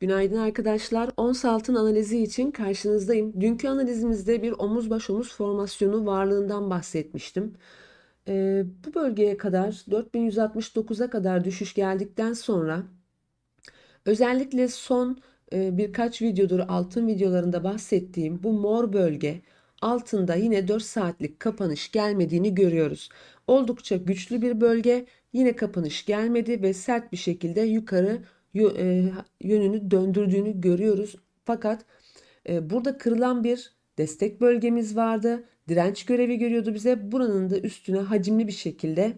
Günaydın arkadaşlar. Ons altın analizi için karşınızdayım. Dünkü analizimizde bir omuz baş omuz formasyonu varlığından bahsetmiştim. Ee, bu bölgeye kadar 4169'a kadar düşüş geldikten sonra özellikle son e, birkaç videodur altın videolarında bahsettiğim bu mor bölge altında yine 4 saatlik kapanış gelmediğini görüyoruz. Oldukça güçlü bir bölge. Yine kapanış gelmedi ve sert bir şekilde yukarı yönünü döndürdüğünü görüyoruz. Fakat e, burada kırılan bir destek bölgemiz vardı. Direnç görevi görüyordu bize. Buranın da üstüne hacimli bir şekilde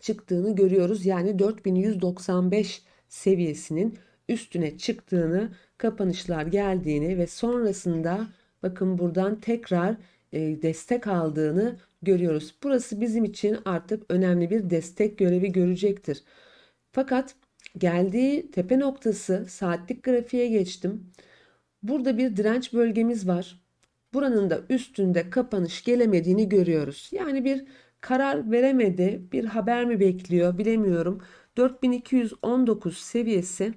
çıktığını görüyoruz. Yani 4195 seviyesinin üstüne çıktığını, kapanışlar geldiğini ve sonrasında bakın buradan tekrar e, destek aldığını görüyoruz. Burası bizim için artık önemli bir destek görevi görecektir. Fakat geldiği tepe noktası saatlik grafiğe geçtim. Burada bir direnç bölgemiz var. Buranın da üstünde kapanış gelemediğini görüyoruz. Yani bir karar veremedi, bir haber mi bekliyor bilemiyorum. 4219 seviyesi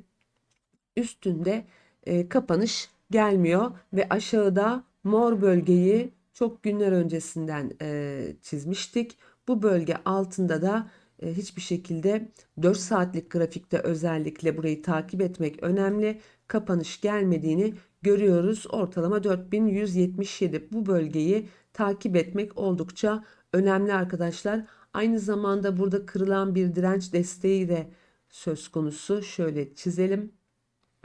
üstünde e, kapanış gelmiyor ve aşağıda mor bölgeyi çok günler öncesinden e, çizmiştik. Bu bölge altında da hiçbir şekilde 4 saatlik grafikte özellikle burayı takip etmek önemli. Kapanış gelmediğini görüyoruz. Ortalama 4177 bu bölgeyi takip etmek oldukça önemli arkadaşlar. Aynı zamanda burada kırılan bir direnç desteği de söz konusu. Şöyle çizelim.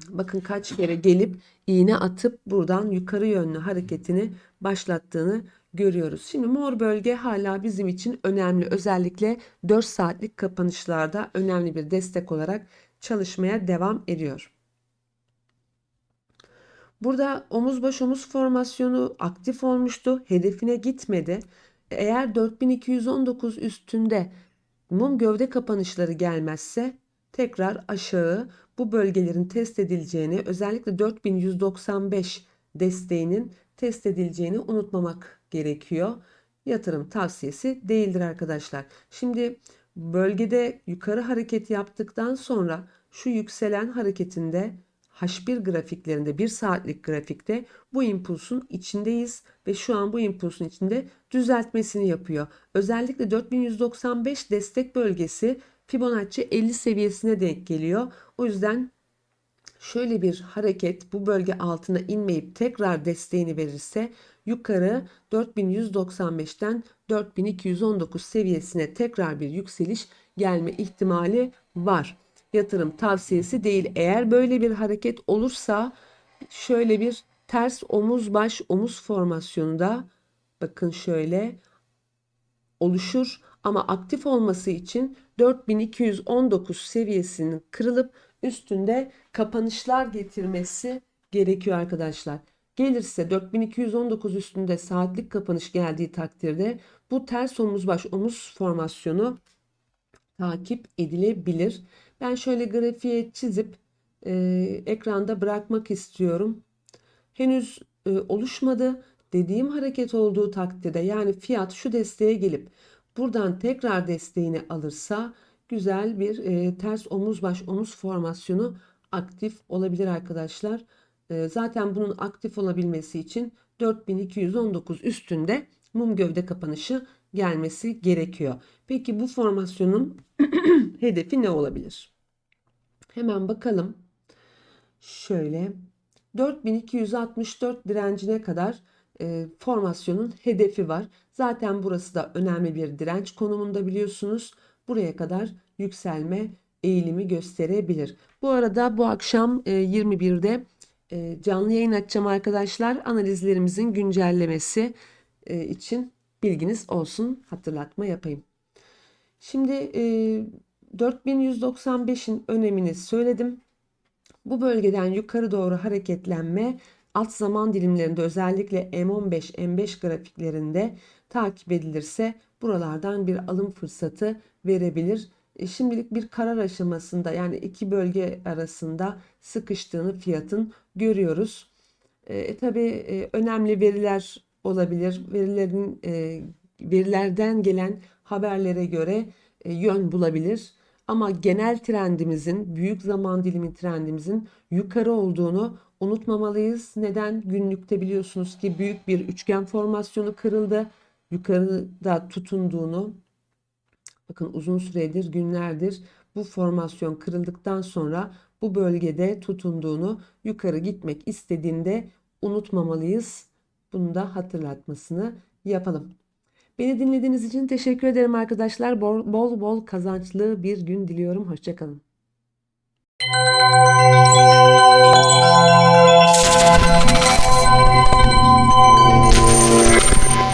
Bakın kaç kere gelip iğne atıp buradan yukarı yönlü hareketini başlattığını görüyoruz. Şimdi mor bölge hala bizim için önemli. Özellikle 4 saatlik kapanışlarda önemli bir destek olarak çalışmaya devam ediyor. Burada omuz baş omuz formasyonu aktif olmuştu. Hedefine gitmedi. Eğer 4219 üstünde mum gövde kapanışları gelmezse tekrar aşağı bu bölgelerin test edileceğini özellikle 4195 desteğinin test edileceğini unutmamak gerekiyor. Yatırım tavsiyesi değildir arkadaşlar. Şimdi bölgede yukarı hareket yaptıktan sonra şu yükselen hareketinde H1 grafiklerinde 1 saatlik grafikte bu impulsun içindeyiz ve şu an bu impulsun içinde düzeltmesini yapıyor. Özellikle 4195 destek bölgesi Fibonacci 50 seviyesine denk geliyor. O yüzden şöyle bir hareket bu bölge altına inmeyip tekrar desteğini verirse yukarı 4195'ten 4219 seviyesine tekrar bir yükseliş gelme ihtimali var. Yatırım tavsiyesi değil. Eğer böyle bir hareket olursa şöyle bir ters omuz baş omuz formasyonunda bakın şöyle oluşur ama aktif olması için 4219 seviyesinin kırılıp üstünde kapanışlar getirmesi gerekiyor arkadaşlar. Gelirse 4219 üstünde saatlik kapanış geldiği takdirde bu ters omuz baş omuz formasyonu takip edilebilir. Ben şöyle grafiğe çizip e, ekranda bırakmak istiyorum. Henüz e, oluşmadı. Dediğim hareket olduğu takdirde yani fiyat şu desteğe gelip buradan tekrar desteğini alırsa güzel bir e, ters omuz baş omuz formasyonu aktif olabilir arkadaşlar. E, zaten bunun aktif olabilmesi için 4219 üstünde mum gövde kapanışı gelmesi gerekiyor. Peki bu formasyonun hedefi ne olabilir? Hemen bakalım. Şöyle 4264 direncine kadar e, formasyonun hedefi var. Zaten burası da önemli bir direnç konumunda biliyorsunuz. Buraya kadar yükselme eğilimi gösterebilir. Bu arada bu akşam e, 21'de e, canlı yayın açacağım arkadaşlar. Analizlerimizin güncellemesi e, için bilginiz olsun. Hatırlatma yapayım. Şimdi e, 4195'in önemini söyledim. Bu bölgeden yukarı doğru hareketlenme alt zaman dilimlerinde özellikle M15, M5 grafiklerinde takip edilirse buralardan bir alım fırsatı verebilir. E, şimdilik bir karar aşamasında yani iki bölge arasında sıkıştığını fiyatın görüyoruz. E, e tabii e, önemli veriler olabilir. Verilerin e, verilerden gelen haberlere göre e, yön bulabilir. Ama genel trendimizin, büyük zaman dilimi trendimizin yukarı olduğunu unutmamalıyız. Neden? Günlükte biliyorsunuz ki büyük bir üçgen formasyonu kırıldı yukarıda tutunduğunu bakın uzun süredir günlerdir bu formasyon kırıldıktan sonra bu bölgede tutunduğunu yukarı gitmek istediğinde unutmamalıyız. Bunu da hatırlatmasını yapalım. Beni dinlediğiniz için teşekkür ederim arkadaşlar. Bol bol, bol kazançlı bir gün diliyorum. Hoşçakalın.